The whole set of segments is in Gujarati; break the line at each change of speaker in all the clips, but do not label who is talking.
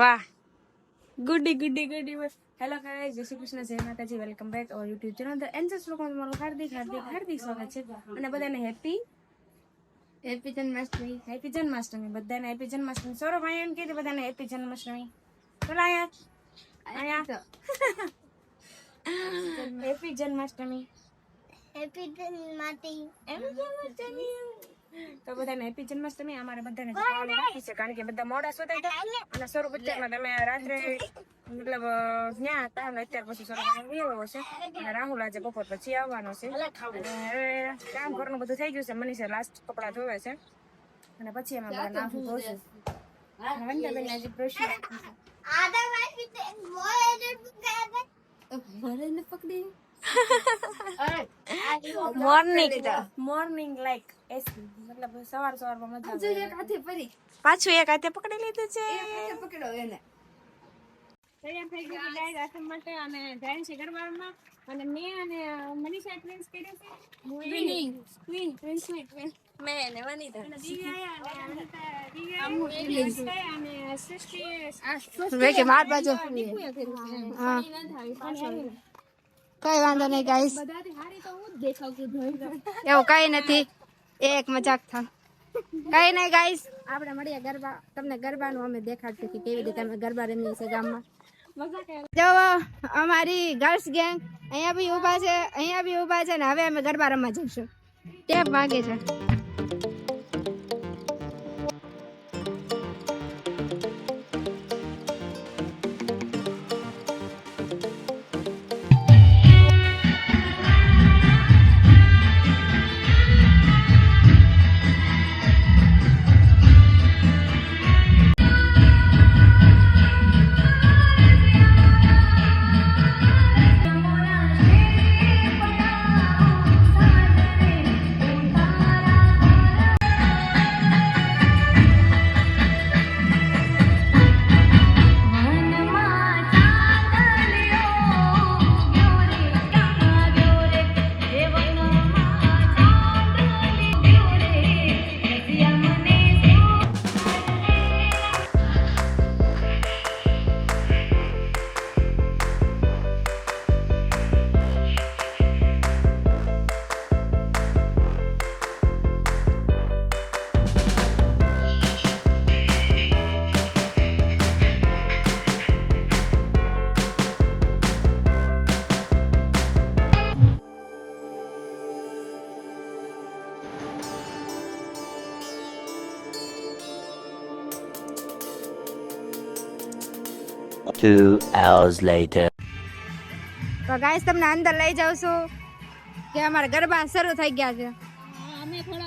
વાહ. ગુડી ગુડી ગુડી હેલો ગાઈસ જય શ્રી કૃષ્ણ. જય માતાજી. Welcome back our YouTube channel the Angels લોકો તમારું હાર્દિક હાર્દિક હાર્દિક સ્વાગત છે. અને બધાને happy happy Janmashtami. Happy Janmashtami. બધાને હેપી જન્માષ્ટમી. સૌરભ ભાઈ એમ કીધું બધાને હેપી જન્માષ્ટમી. ચલો અહીંયા અહીંયા હેપી જન્માષ્ટમી.
હેપી જન્માષ્ટમી
એમ જન્માષ્ટમી તો બધાને હેપી જન્માષ્ટમી. અમારે બધાને રાખી છે કારણ કે બધા મોડા સોતા હતા અને સ્વરૂપ અત્યારમાં તમે રાત્રે મતલબ ત્યાં હતા અને અત્યાર પછી સ્વરૂપ ગયો છે અને રાહુલ આજે બપોર પછી આવવાનો છે. હવે કામ ઘરનું બધું થઈ ગયું છે. મનીષે લાસ્ટ કપડા ધોવે છે. અને પછી એમાં બધા નાખું ધોશે. વંદાબેન આજે બ્રશ
આદા વાઈફી જે ગયા
મોર્નિંગ મોર્નિંગ લાઈક એસી મતલબ સવાર સવારમાં મજા આવે પાછું એક હાથે પકડી લીધું છે તૈયાર થઈ ગયું છે ગાય માટે અને જાય છે ગરબામાં અને મેં અને મનીષા ટ્વિન્સ કર્યું છે ટ્વિનિંગ ટ્વિન ટ્વિન્સની ટ્વિન મેં અને વનિતા અને દિવ્યા અને અનિતા દિવ્યા અને સૃષ્ટિ
કે માર બાજુ હા કઈ વાંધો નહીં ગાઈસ એવું કઈ નથી. એક મજાક થા. કઈ નહીં ગાઈસ આપણે મળીએ ગરબા. તમને ગરબાનું અમે દેખાડશું કે કેવી રીતે અમે ગરબા રમીએ છીએ ગામમાં. જો અમારી ગર્લ્સ ગેંગ અહીંયા બી ઊભા છે અહીંયા બી ઊભા છે ને હવે અમે ગરબા રમવા જઈશું. ટેપ માગે છે?
Two hours later.
તો ગાઈસ તમને અંદર લઈ જાઉં છું કે અમારા ગરબા શરૂ થઈ ગયા છે
અમે થોડાક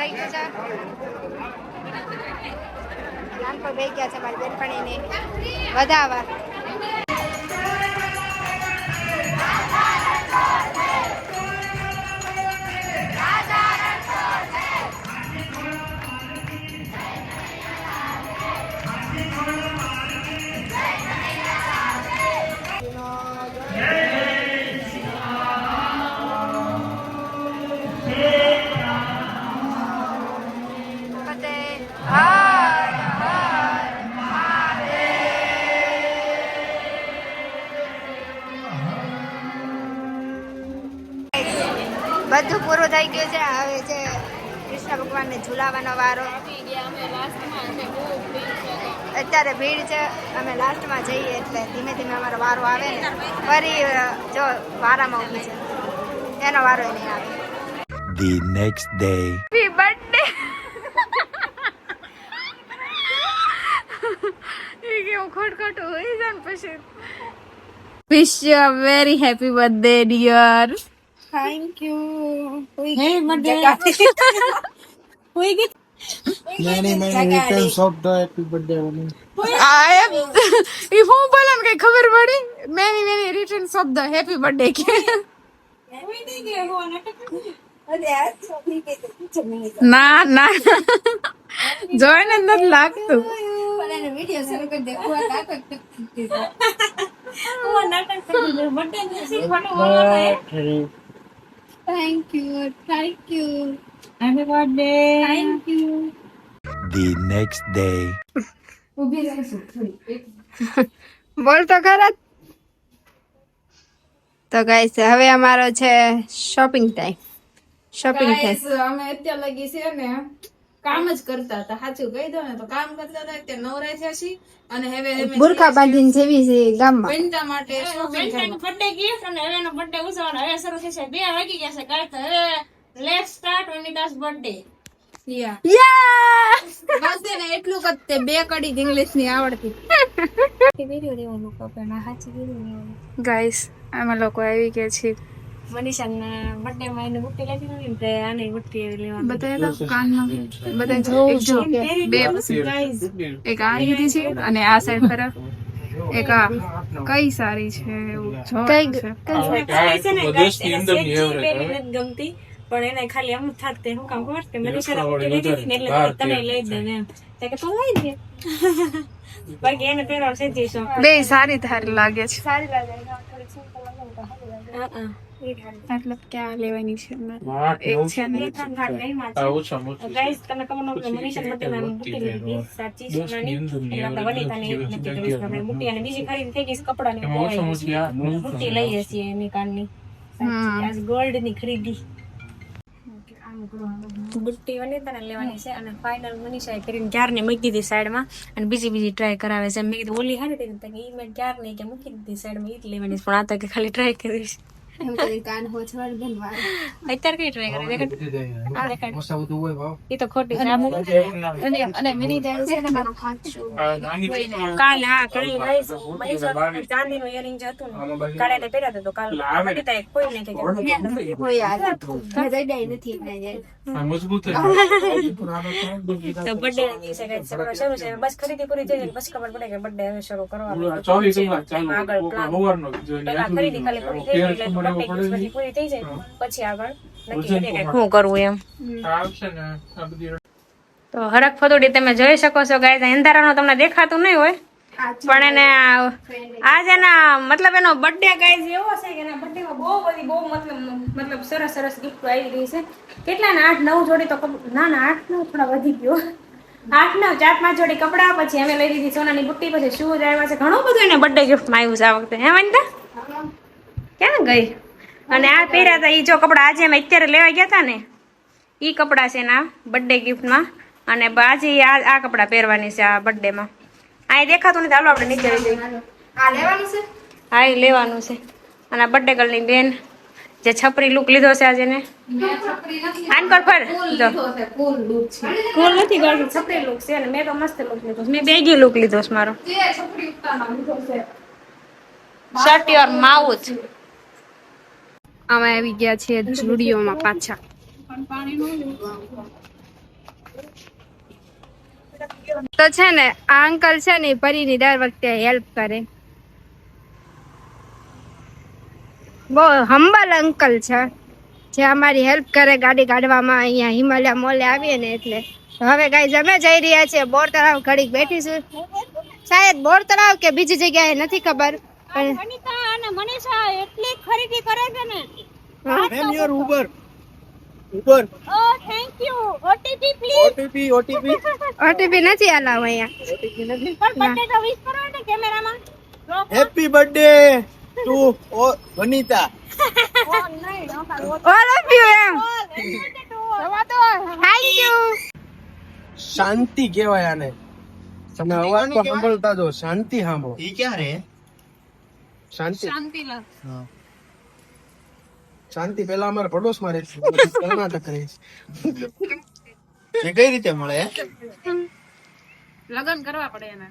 થઈ ગયું છે. નાનપણ બે ગયા છે મારી બેનપણીને. વધાવા બધું પૂરું થઈ ગયું છે. હવે છે કૃષ્ણ ભગવાનને ઝુલાવાનો વારો. અત્યારે ભીડ છે. અમે લાસ્ટમાં જઈએ એટલે ધીમે ધીમે અમારો વારો આવે ને. ફરી જો વારામાં ઊભી છે. એનો વારો એ નહીં આવે.
The next day.
Happy birthday. કેવું ખોટખોટું હોય છે ને પછી. Wish you a very happy birthday dear thank you
hey birthday
Many, ગઈ returns of the happy birthday, Vani.
I am ઈ હું બોલે ને કઈ ખબર પડી many many returns of the happy birthday કે ના ના જોઈને નથી લાગતું
birthday
thank you
The next day.
બોલ તો ખરા. તો ગાઈસ હવે અમારો છે શોપિંગ ટાઈમ શોપિંગ ટાઈમ
અમે અત્યારે લગી છે ને કામ જ કરતા હતા. સાચું કહી દો ને તો કામ કરતા હતા અત્યારે નવરા થયા છે અને હવે
બુરખા બાંધીને જેવી છે ગામમાં.
પેન્ટા માટે.
બર્થડે ગિફ્ટ અને હવે એનો બર્થડે ઉજવવાનો. હવે શરૂ થશે બે વાગી ગયા છે ગાઈસ હવે let start Vanita's birthday
Yeah.
Yeah!
બસ એને એટલું જ તે બે કડી ઇંગ્લિશની આવડતી.
ગાઈસ અમે લોકો આવી ગયા છીએ
મનીષાના બર્થડે માં એને બુટ્ટી લેતી નથી ને આને બુટ્ટી લેવા
બધા તો કાનમાં બધા જો જો બે એક આ લીધી છે અને આ સાઈડ તરફ એક આ. કઈ સારી છે એવું કઈ
છે. ને પહેરી ગમતી પણ એને ખાલી એમ થાત તે હું કામ ખબર છે કે બુટ્ટી લીધી હતી એટલે તને લઈ દે એમ. તે કે તું લઈ દે બાકી એને પહેરવા સેજી શોખ.
બે સારી થારી લાગે છે.
સારી લાગે. હા હા.
મતલબ ક્યાં લેવાની છે એક છે ને.
ગાઈસ તમે ખબર ન હોય મનીષા માટે મેં બુટ્ટી લીધી સાચી સોનાની એટલે વનિતાને એક નક્કી કરીશું આપણે બુટ્ટી અને બીજી ખરીદી થઈ ગઈ છે કપડાની બુટ્ટી લઈએ છીએ એની કારની સાચી. આજ ગોલ્ડની ખરીદી. બુટ્ટી વનિતાને લેવાની છે અને ફાઇનલ મનીષાએ કરીને ક્યારની મૂકી દીધી સાઈડમાં? અને બીજી બીજી ટ્રાય કરાવે છે. મેં કીધું ઓલી હારી હતી કે ઈ મેં ક્યાર નહીં કે મૂકી દીધી સાઈડમાં ઈ જ લેવાની પણ આ તો કે ખાલી ટ્રાય કરીશ
એમ કરી કાન હોછવાડ બનવા
અત્યારે કઈ ટ્રાય કરે? દેખાડ. આ
બધું હોય ભાવ.
ઈ તો ખોટી છે. આ મૂકી.
અને અને મેરી જાય છે ને મારો ખાચું
કાલે હા પહેર્યા તો કે
કોઈ ડાઈ નથી.
તો ના દિવસે કાંઈક શરૂ છે. બસ ખરીદી પૂરી થઈ ગઈ બસ ખબર પડે કે બર્થડે હવે શરૂ કરવાનો આગળ. ખરીદી ખાલી પૂરી થઈ એટલે birthday gift બધી પૂરી થઈ જાય. પછી આગળ નક્કી કરીએ શું કરવું એમ? તો હરક ફતોડી તમે જોઈ શકો છો ગાય અંધારાનો તમને દેખાતું નહીં હોય. પણ એને આજ એના મતલબ એનો બર્થડે ગાઈઝ એવો છે કે એના birthday માં બહુ બધી બહુ મતલબ મતલબ સરસ સરસ ગિફ્ટ આવી ગઈ છે. કેટલા ને? આઠ નવ જોડી તો ના ના આઠ નવ થોડા વધી ગયો. આઠ નવ ચાર પાંચ જોડી કપડા પછી અમે લઈ લીધી સોનાની બુટ્ટી પછી શૂઝ આવ્યા છે. ઘણું બધું એને બર્થડે ગિફ્ટમાં આવ્યું છે આ વખતે. હે વનિતા? ક્યાં ગઈ? અને આ પહેર્યા હતા એ જો કપડા આજે અમે અત્યારે લેવા ગયા હતા ને એ કપડા છે એના બર્થડે ગિફ્ટમાં અને આજે આ આ કપડા પહેરવાની છે આ બર્થડેમાં આ દેખાતું નથી હાલો આપણે નીચે
લેવાનું છે?
હા એ લેવાનું છે. અને આ બર્થડે ગર્લની બેન જે છપરી લુક લીધો છે આજે એને આન પર ફર. જો. કુલ નથી ગર્લ છપરી લુક છે અને મેં તો મસ્ત લુક લીધો છે. મેં બેગી લુક લીધો છે મારો. શર્ટ યોર માઉથ
અમે આવી ગયા છીએ જુડિયોમાં પાછા. તો છે ને, આ અંકલ છે ને પરીની દર વખતે હેલ્પ કરે. બહુ હંબલ અંકલ છે. જે અમારી હેલ્પ કરે ગાડી કાઢવામાં, અહીંયા હિમાલય મોલે આવીએ ને એટલે. હવે ગાઈઝ અમે જઈ રહ્યા છીએ બોર તળાવ ઘડીક બેઠીશું. શાયદ બોર તળાવ કે બીજી જગ્યાએ, નથી ખબર. પણ
મનીષા એટલી ખરીદી
ma'am your Uber Uber
oh thank you OTP please
OTP OTP
OTP નથી આલાવ અહીંયા.
ઓટીપી નથી?
પણ બર્થડે તો વિશ કરો ને કેમેરામાં
happy birthday to Vanita
all of you M thank you
શાંતિ કહેવાય આને. તમે અવાજ તો સાંભળતા જો શાંતિ સાંભળો.
ઈ ક્યારે? શાંતિ.
શાંતિ
શાંતિલાલ
શાંતિ પેલા અમારા પડોશમાં રહે છે. કર્ણાટક રહે છે.
કઈ રીતે મળે?
લગન કરવા પડે એના.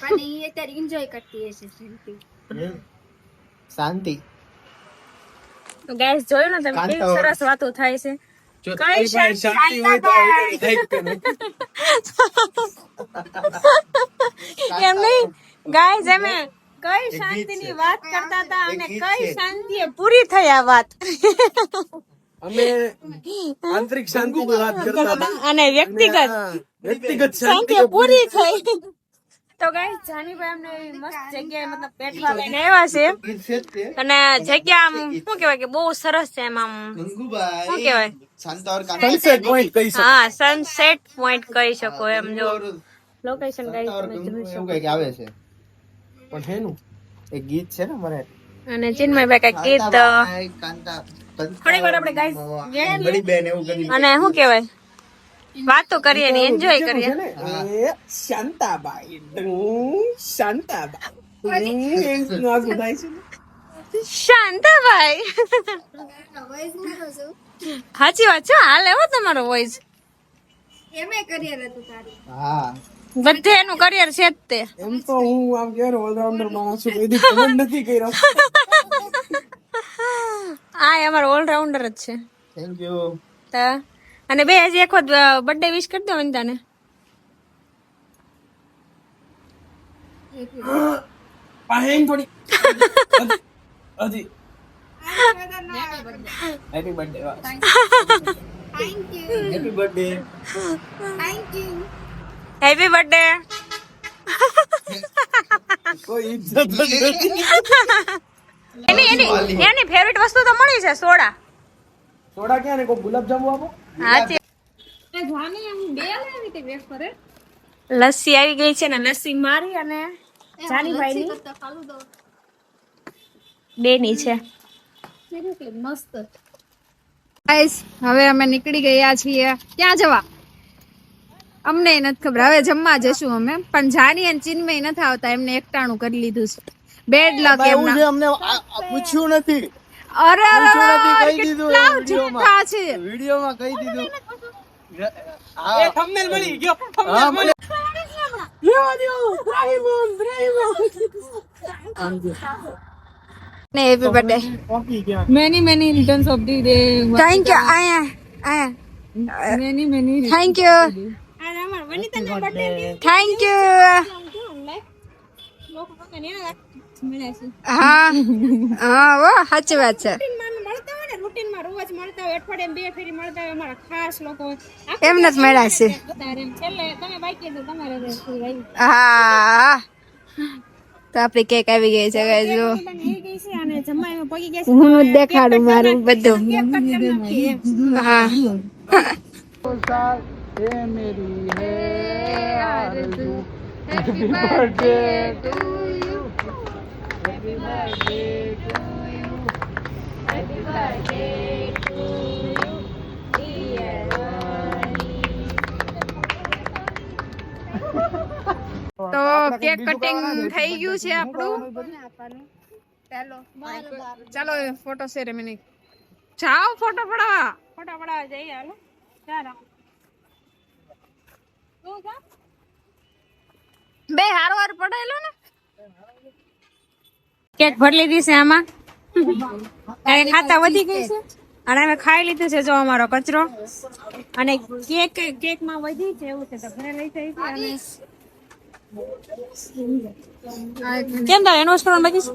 પણ એ અત્યારે એન્જોય કરતી હશે
શાંતિ.
તો ગાઈસ જોયું ને તમે? કેવી સરસ વાતો થાય છે. કઈ
શાંતિ? હોય તો?
એમ નહીં. ગાઈસ અમે કઈ શાંતિની વાત કરતા હતા? અને કઈ શાંતિએ પૂરી થઈ આ વાત?
અમે આંતરિક શાંતિની વાત કરતા હતા.
અને વ્યક્તિગત.
વ્યક્તિગત શાંતિ
પૂરી થઈ. તો ગાઈ જાનીભાઈ અમને મસ્ત જગ્યાએ મતલબ બેઠવા લઈને આવ્યા છે. અને જગ્યા આમ શું કહેવાય કે બહુ સરસ છે એમ આમ. શું કહેવાય?
શકો.
હા સનસેટ પોઈન્ટ કહી શકો એમ જો. લોકેશન
કંઈક આવે છે.
પણ હેનું?
એ ગીત છે ને મને
અને ચિન્મયભાઈ કઈ ગીત
શાંતાબાઈ,
થોડીક વાર આપણે ગાઈસ
આંગળી બેન એવું કરી
અને શું કહેવાય? વાતો કરીએ ને એન્જોય કરીએ.
શાંતાબાઈ શાંતાબાઈ.
શાંતાભાઈ સાચી વાત છે હાલ એવો તમારો વોઇસ
એમ કરિયર હતું તારું.
હા.
બધે એનું કરિયર છે જ તે.
એમ તો હું આમ કે ઓલરાઉન્ડર માણસ છું કોઈ comment નથી કર્યો
આ અમારો ઓલરાઉન્ડર જ છે.
થેન્ક યુ
તો અને બે હજી એક વખત બર્થડે વિશ કરી દો વનિતાને
પાહેન થોડી. હજી happy birthday happy birthday
happy birthday
કોઈ ઇજ્જત
એની એની એની ફેવરિટ વસ્તુ તો મળી છે સોડા.
સોડા ક્યાં ને કોઈ ગુલાબજાંબુ આપો?
હાચી.
જાની એમ બે લેવી તે વેફ કરે
લસ્સી આવી ગઈ છે ને લસ્સી મારી અને જાનીભાઈ ની બે ની છે.
મસ્ત.
હવે અમે નીકળી ગયા છીએ. ક્યાં જવા? અમને નથી ખબર. હવે જમવા જશું અમે. પણ જાની અને ચિન્મય નથી આવતા. એમને એકટાણું કરી લીધું છે. બેડ લક
એવું
એમના.
અમને પૂછ્યું નથી.
અરે અરે કેટલા
વિડીયોમાં.
છે.
વિડીયોમાં કહી દીધું.
એ થંબનેલ મળી ગયો.
થંબનેલ મને
ને happy birthday
many many returns of the day
thank you આયા આયા
many many
thank you thank you હા હા વો સાચી વાત છે
મળતા હોય ને રૂટીનમાં રોજ મળતા હોય અઠવાડિયે બે ફેરી મળતા હોય અમારા ખાસ લોકો
એમને જ મળ્યા છે
છેલ્લે તમે બાકી તો તમારે રહે છે ભાઈ.
હા તો આપડી કેક આવી ગઈ છે guys, જો
પણ એ ગઈ happy birthday to you
happy birthday to you happy birthday તો કેક કટિંગ થઈ ગયું છે આપણું? ચાલો. ફોટો સેરેમની જાઓ ફોટો પડાવવા.
ફોટો પડાવવા જઈએ હાલો. ચાલો.
બે હારો હાર પડાયેલો ને?
કેક ભરી લીધી છે આમાં. તારે ખાતા વધી ગઈ છે. અને અમે ખાઈ લીધું છે જો અમારો કચરો. અને કેક કેકમાં વધી છે એવું છે તો ઘરે લઈ જઈ છે અને કેમ તારે એનું કરવાનું બાકી છે?